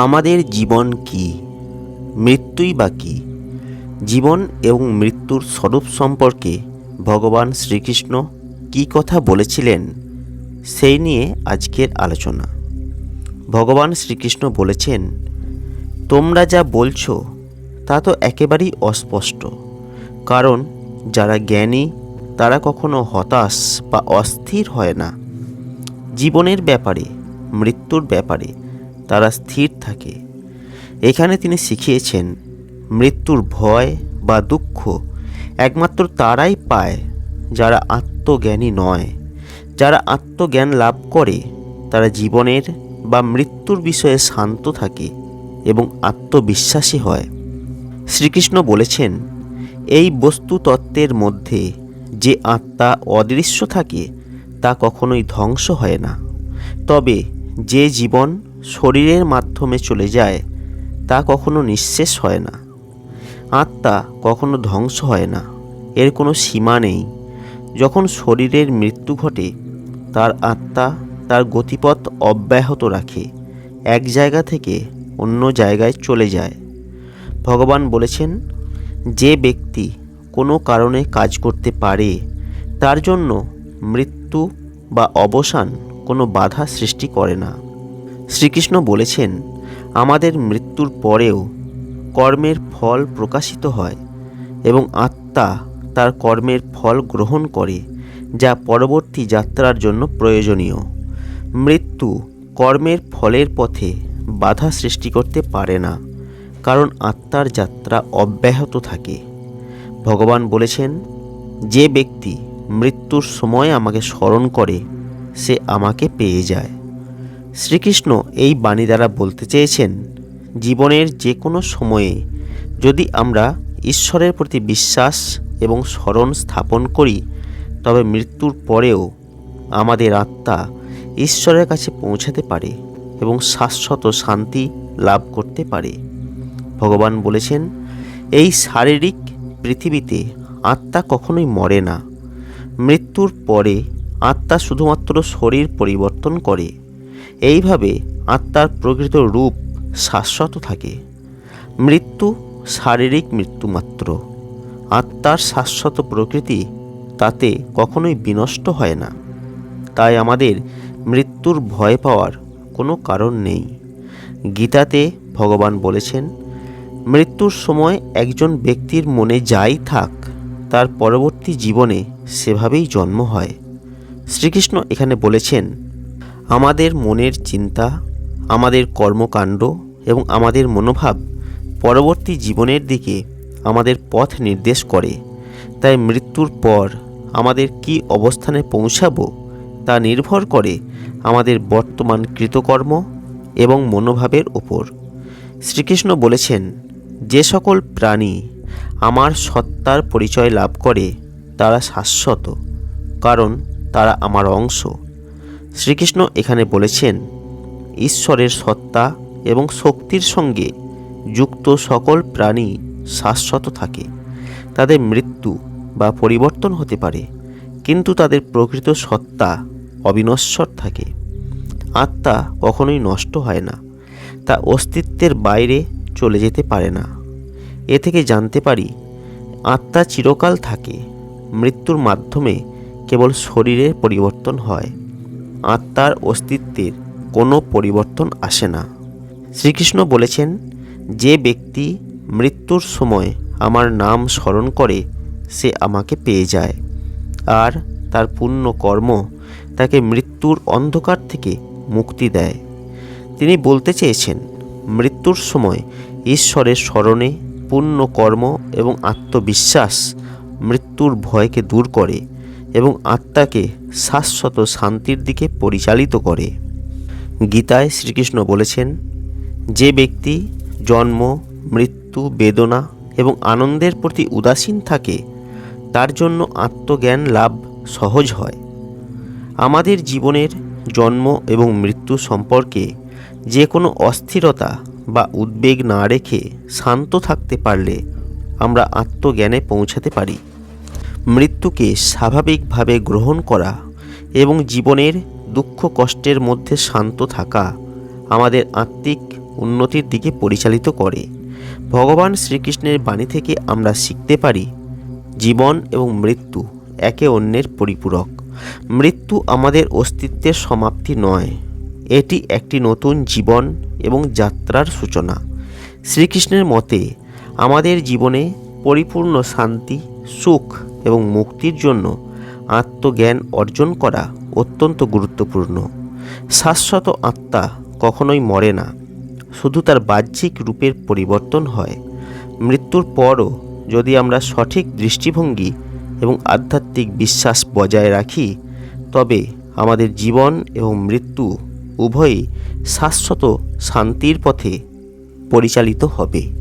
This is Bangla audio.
আমাদের জীবন কি? মৃত্যুই বা কী? জীবন এবং মৃত্যুর স্বরূপ সম্পর্কে ভগবান শ্রীকৃষ্ণ কী কথা বলেছিলেন, সেই নিয়ে আজকের আলোচনা। ভগবান শ্রীকৃষ্ণ বলেছেন, তোমরা যা বলছো, তা তো একেবারেই অস্পষ্ট। কারণ যারা জ্ঞানী, তারা কখনো হতাশ বা অস্থির হয় না। জীবনের ব্যাপারে, মৃত্যুর ব্যাপারে তারা স্থির থাকে। এখানে তিনি শিখিয়েছেন, মৃত্যুর ভয় বা দুঃখ একমাত্র তারাই পায় যারা আত্মজ্ঞানী নয়। যারা আত্মজ্ঞান লাভ করে, তারা জীবনের বা মৃত্যুর বিষয়ে শান্ত থাকে এবং আত্মবিশ্বাসী হয়। শ্রীকৃষ্ণ বলেছেন, এই বস্তু তত্ত্বের মধ্যে যে আত্মা অদৃশ্য থাকে, তা কখনোই ধ্বংস হয় না। তবে যে জীবন শরীরের মাধ্যমে চলে যায়, তা কখনো নিঃশেষ হয় না। আত্মা কখনো ধ্বংস হয় না, এর কোনো সীমা নেই। যখন শরীরের মৃত্যু ঘটে, তার আত্মা তার গতিপথ অব্যাহত রাখে, এক জায়গা থেকে অন্য জায়গায় চলে যায়। ভগবান বলেছেন, যে ব্যক্তি কোনো কারণে কাজ করতে পারে, তার জন্য মৃত্যু বা অবসান কোনো বাধা সৃষ্টি করে না। শ্রীকৃষ্ণ বলেছেন, আমাদের মৃত্যুর পরেও কর্মের ফল প্রকাশিত হয় এবং আত্মা তার কর্মের ফল গ্রহণ করে, যা পরবর্তী যাত্রার জন্য প্রয়োজনীয়। মৃত্যু কর্মের ফলের পথে বাধা সৃষ্টি করতে পারে না, কারণ আত্মার যাত্রা অব্যাহত থাকে। ভগবান বলেছেন, যে ব্যক্তি মৃত্যুর সময় আমাকে স্মরণ করে, সে আমাকে পেয়ে যায়। শ্রীকৃষ্ণ এই বাণী দ্বারা বলতে চেয়েছেন, জীবনের যে কোনো সময়ে যদি আমরা ঈশ্বরের প্রতি বিশ্বাস এবং স্মরণ স্থাপন করি, তবে মৃত্যুর পরেও আমাদের আত্মা ঈশ্বরের কাছে পৌঁছাতে পারে এবং শাশ্বত শান্তি লাভ করতে পারে। ভগবান বলেছেন, এই শারীরিক পৃথিবীতে আত্মা কখনোই মরে না। মৃত্যুর পরে আত্মা শুধুমাত্র শরীর পরিবর্তন করে। এইভাবে আত্মার প্রকৃত রূপ শাশ্বত থাকে। মৃত্যু শারীরিক মৃত্যু মাত্র। আত্মার শাশ্বত প্রকৃতি তাতে কখনোই বিনষ্ট হয় না। তাই আমাদের মৃত্যুর ভয় পাওয়ার কোনো কারণ নেই। গীতাতে ভগবান বলেছেন, মৃত্যুর সময় একজন ব্যক্তির মনে যাই থাক, তার পরবর্তী জীবনে সেভাবেই জন্ম হয়। শ্রীকৃষ্ণ এখানে বলেছেন আমাদের মনের চিন্তা, আমাদের কর্মকাণ্ড এবং আমাদের মনোভাব পরবর্তী জীবনের দিকে আমাদের পথ নির্দেশ করে। তাই মৃত্যুর পর আমাদের কি অবস্থানে পৌঁছাবো তা নির্ভর করে আমাদের বর্তমান কৃতকর্ম এবং মনোভাবের ওপর। শ্রীকৃষ্ণ বলেছেন, যে সকল প্রাণী আমার সত্তার পরিচয় লাভ করে, তারা শাশ্বত, কারণ তারা আমার অংশ। শ্রীকৃষ্ণ এখানে বলেছেন, ঈশ্বরের সত্তা এবং শক্তির সঙ্গে যুক্ত সকল প্রাণী শাশ্বত থাকে। তাদের মৃত্যু বা পরিবর্তন হতে পারে, কিন্তু তাদের প্রকৃত সত্তা অবিনশ্বর থাকে। আত্মা কখনোই নষ্ট হয় না, তা অস্তিত্বের বাইরে চলে যেতে পারে না। এ থেকে জানতে পারি, আত্মা চিরকাল থাকে, মৃত্যুর মাধ্যমে কেবল শরীরের পরিবর্তন হয়। আত্মার অস্তিত্বের কোনো পরিবর্তন আসে না। শ্রীকৃষ্ণ বলেছেন, যে ব্যক্তি মৃত্যুর সময় আমার নাম স্মরণ করে, সে আমাকে পেয়ে যায়। আর তার পুণ্য কর্ম তাকে মৃত্যুর অন্ধকার থেকে মুক্তি দেয়। তিনি বলতে চেয়েছেন, মৃত্যুর সময় ঈশ্বরের স্মরণে পুণ্য কর্ম এবং আত্মবিশ্বাস মৃত্যুর ভয়কে দূর করে। এবং আত্মাকে শাশ্বত শান্তির দিকে পরিচালিত করে। গীতায় শ্রীকৃষ্ণ বলেছেন, যে ব্যক্তি জন্ম, মৃত্যু, বেদনা এবং আনন্দের প্রতি উদাসীন থাকে, তার জন্য আত্মজ্ঞান লাভ সহজ হয়। আমাদের জীবনের জন্ম এবং মৃত্যু সম্পর্কে যে কোনো অস্থিরতা বা উদ্বেগ না রেখে শান্ত থাকতে পারলে আমরা আত্মজ্ঞানে পৌঁছাতে পারি। মৃত্যুকে স্বাভাবিকভাবে গ্রহণ করা এবং জীবনের দুঃখ কষ্টের মধ্যে শান্ত থাকা আমাদের আত্মিক উন্নতির দিকে পরিচালিত করে। ভগবান শ্রীকৃষ্ণের বাণী থেকে আমরা শিখতে পারি, জীবন এবং মৃত্যু একে অন্যের পরিপূরক। মৃত্যু আমাদের অস্তিত্বের সমাপ্তি নয়, এটি একটি নতুন জীবন এবং যাত্রার সূচনা। শ্রীকৃষ্ণের মতে, আমাদের জীবনে পরিপূর্ণ শান্তি, সুখ এবং মুক্তির জন্য আত্মজ্ঞান অর্জন করা অত্যন্ত গুরুত্বপূর্ণ। শাশ্বত আত্মা কখনোই মরে না। শুধু তার বাহ্যিক রূপের পরিবর্তন হয়। মৃত্যুর পরও যদি আমরা সঠিক দৃষ্টিভঙ্গি এবং আধ্যাত্মিক বিশ্বাস বজায় রাখি, তবে আমাদের জীবন এবং মৃত্যু উভয়ই শাশ্বত শান্তির পথে পরিচালিত হবে।